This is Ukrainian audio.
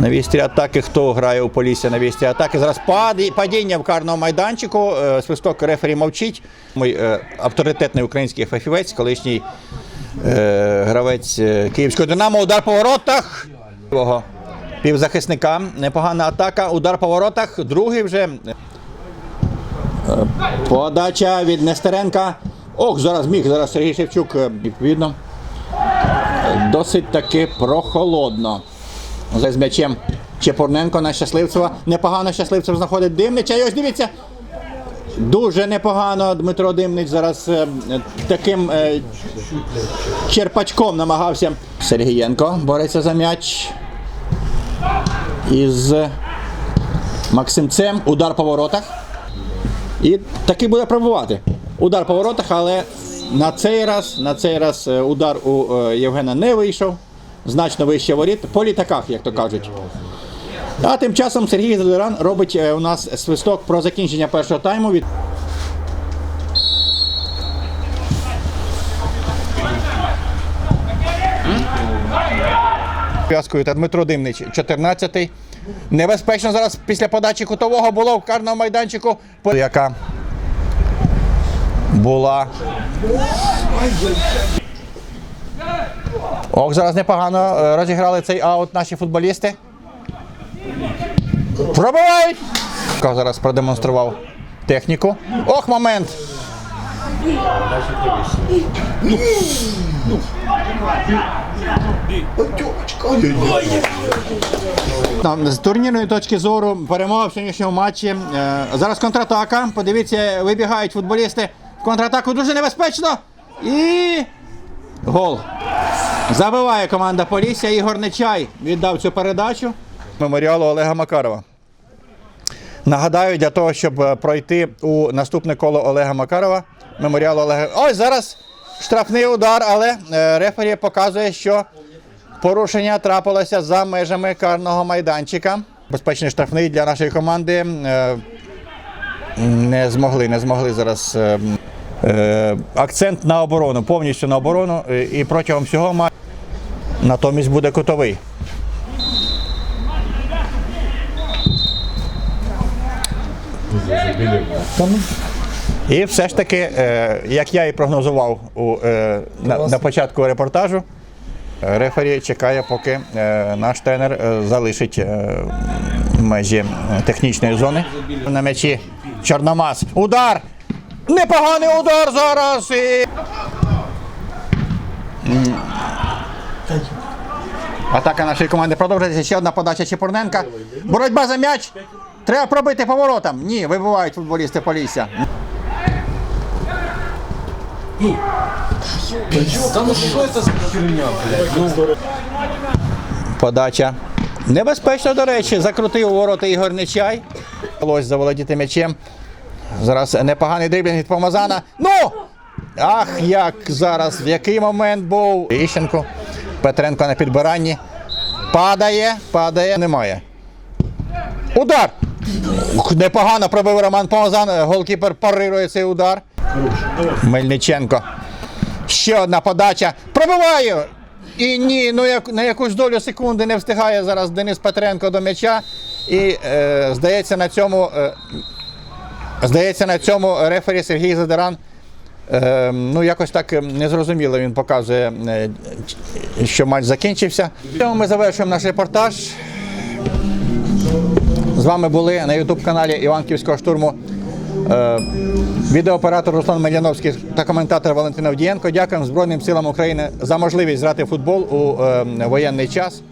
На вістрі атаки хто грає у Полісся на вістрі атаки? Зараз паді- падіння в карному майданчику. Е, Свисток рефері мовчить. Мій е, авторитетний український фахівець, колишній е, гравець Київського Динамо. Удар по воротах. Півзахисника. Непогана атака. Удар по воротах. Другий вже. Подача від Нестеренка. Ох, зараз міг. Зараз Сергій Шевчук, відповідно. Досить таки прохолодно. З м'ячем Чепурненко на Щасливцева. Непогано Щасливцев знаходить Димнича. І ось дивіться. Дуже непогано Дмитро Димнич зараз е, таким е, черпачком намагався. Сергієнко бореться за м'яч. Із Максимцем. Удар по воротах. І таки буде пробувати. Удар по воротах, але на цей раз, на цей раз е, удар у е, Євгена не вийшов. Значно вище воріт. По літаках, як то кажуть. А тим часом Сергій Задоран робить е, у нас свисток про закінчення першого тайму. Від... П'яскою та Дмитро Димнич, 14-й. Небезпечно зараз після подачі кутового було в карному майданчику, яка була. Ох, зараз непогано е, розіграли цей аут наші футболісти. Пробивають! Зараз продемонстрував техніку. Ох, момент! З турнірної точки зору перемога в сьогоднішньому матчі. Е, Зараз контратака. Подивіться, вибігають футболісти в контратаку дуже небезпечно. І гол. Забиває команда Полісся. Ігор Нечай віддав цю передачу. Меморіалу Олега Макарова. Нагадаю, для того, щоб е, пройти у наступне коло Олега Макарова, меморіалу Олега. Ось зараз штрафний удар, але е, рефері показує, що порушення трапилося за межами карного майданчика. Безпечний штрафний для нашої команди. е, Не змогли, не змогли зараз. Е, Акцент на оборону, повністю на оборону. е, І протягом всього матчу натомість буде кутовий. І все ж таки, е, як я і прогнозував у, на, на початку репортажу, рефері чекає, поки наш тренер залишить межі технічної зони. На м'ячі Чорномаз. Удар! Непоганий удар зараз! І... Атака нашої команди продовжується. Ще одна подача Чепурненка. Боротьба за м'яч. Треба пробити поворотом. Ні, вибивають футболісти Полісся. Ну? Ну, Подача. Небезпечно, до речі, закрутив у ворота Ігор Нечай. Вдалося заволодіти м'ячем. Зараз непоганий дриблінг від Помазана. Ну! Ах, як зараз, в який момент був. Іщенко. Петренко на підбиранні. Падає, падає, немає. Удар! Непогано пробив Роман Помазан. Голкіпер парирує цей удар. Мельниченко. Ще одна подача. Пробиваю! І ні, ну як на якусь долю секунди не встигає зараз Денис Петренко до м'яча. І е, здається, на цьому е, здається, на цьому рефері Сергій Задиран. Е, ну, якось так е, незрозуміло він показує, е, що матч закінчився. Цьому ми завершуємо наш репортаж. З вами були на Ютуб-каналі Іванківського штурму е, відеооператор Руслан Мельяновський та коментатор Валентин Авдієнко. Дякуємо Збройним силам України за можливість грати футбол у е, воєнний час.